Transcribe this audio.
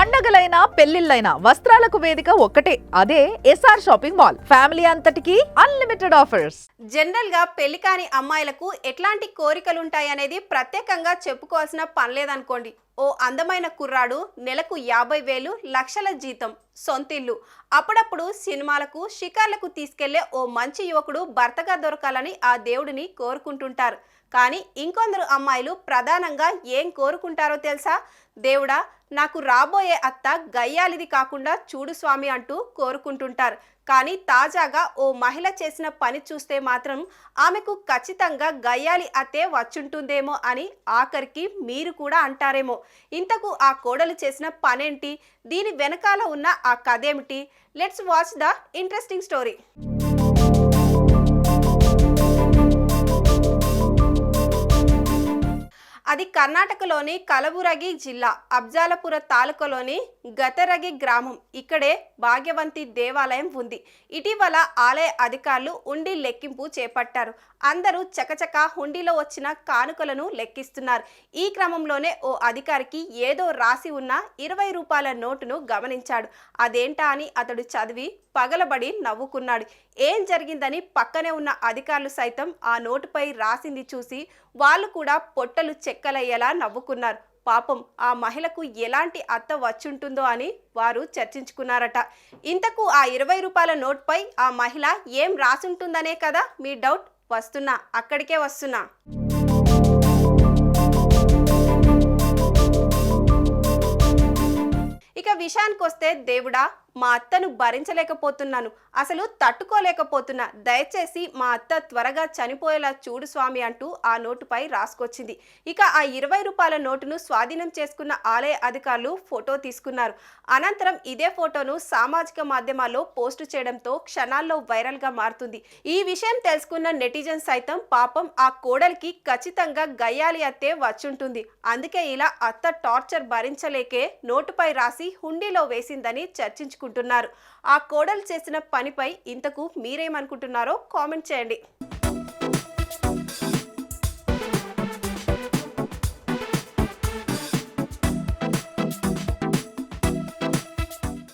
పండగలైనా పెళ్ళిళ్ళైనా వస్త్రాలకు వేదిక ఒక్కటే. అదే ఎస్ఆర్ షాపింగ్ మాల్ ఫ్యామిలీ అంతటికి అన్లిమిటెడ్ ఆఫర్స్ జనరల్గా పెళ్ళి కాని అమ్మాయిలకు ఎట్లాంటి కోరికలు ఉంటాయనేది ప్రత్యేకంగా చెప్పుకోవాల్సిన పని లేదనుకోండి. ఓ అందమైన కుర్రాడు నెలకు యాభై వేలు లక్షల జీతం సొంతిల్లు. అప్పుడప్పుడు సినిమాలకు షికార్లకు తీసుకెళ్ళే ఓ మంచి యువకుడు భర్తగా దొరకాలని ఆ దేవుడిని కోరుకుంటుంటారు. కానీ ఇంకొందరు అమ్మాయిలు ప్రధానంగా ఏం కోరుకుంటారో తెలుసా? దేవుడా నాకు రాబోయే అత్త గయ్యాలిది కాకుండా చూడు స్వామి అంటూ కోరుకుంటుంటారు. కానీ తాజాగా ఓ మహిళ చేసిన పని చూస్తే మాత్రం ఆమెకు ఖచ్చితంగా గయ్యాలి అత్తే వచ్చుంటుందేమో అని ఆఖరికి మీరు కూడా అంటారేమో. ఇంతకు ఆ కోడలు చేసిన పనేంటి? దీని వెనకాల ఉన్న ఆ కథేమిటి? Let's watch the interesting story అది కర్ణాటకలోని కలబురగి జిల్లా అబ్జాలపుర తాలూకాలోని గతరగి గ్రామం. ఇక్కడే భాగ్యవంతి దేవాలయం ఉంది. ఇటీవల ఆలయ అధికారులు హుండీ లెక్కింపు చేపట్టారు. అందరూ చకచక హుండీలో వచ్చిన కానుకలను లెక్కిస్తున్నారు. ఈ క్రమంలోనే ఓ అధికారికి ఏదో రాసి ఉన్న ఇరవై రూపాయల నోటును గమనించాడు. అదేంటా అని అతడు చదివి పగలబడి నవ్వుకున్నాడు. ఏం జరిగిందని పక్కనే ఉన్న అధికారులు సైతం ఆ నోటుపై రాసింది చూసి వాళ్ళు కూడా పొట్టలు చెక్కలయ్యేలా నవ్వుకున్నారు. పాపం ఆ మహిళకు ఎలాంటి అత్త వచ్చుంటుందో అని వారు చర్చించుకున్నారట. ఇంతకు ఆ ఇరవై రూపాయల నోట్పై ఆ మహిళ ఏం రాసుంటుందనే కదా మీ డౌట్? వస్తున్నా అక్కడికే వస్తున్నా. ఇక విషయానికి వస్తే దేవుడా మా అత్తను భరించలేకపోతున్నాను. అసలు తట్టుకోలేకపోతున్నా. దయచేసి మా అత్త త్వరగా చనిపోయేలా చూడు స్వామి అంటూ ఆ నోటుపై రాసుకొచ్చింది. ఇక ఆ ఇరవై రూపాయల నోటును స్వాధీనం చేసుకున్న ఆలయ అధికారులు ఫోటో తీసుకున్నారు. అనంతరం ఇదే ఫోటోను సామాజిక మాధ్యమాల్లో పోస్టు చేయడంతో క్షణాల్లో వైరల్గా మారుతుంది. ఈ విషయం తెలుసుకున్న నెటిజన్ సైతం పాపం ఆ కోడలికి ఖచ్చితంగా గయ్యాలి అత్తే వచ్చుంటుంది. అందుకే ఇలా అత్త టార్చర్ భరించలేకే నోటుపై రాసి హుండీలో వేసిందని చర్చించుకుంటున్నారు ఆ కోడలు చేసిన పనిపై ఇంతకు మీరేమనుకుంటున్నారో కామెంట్ చేయండి.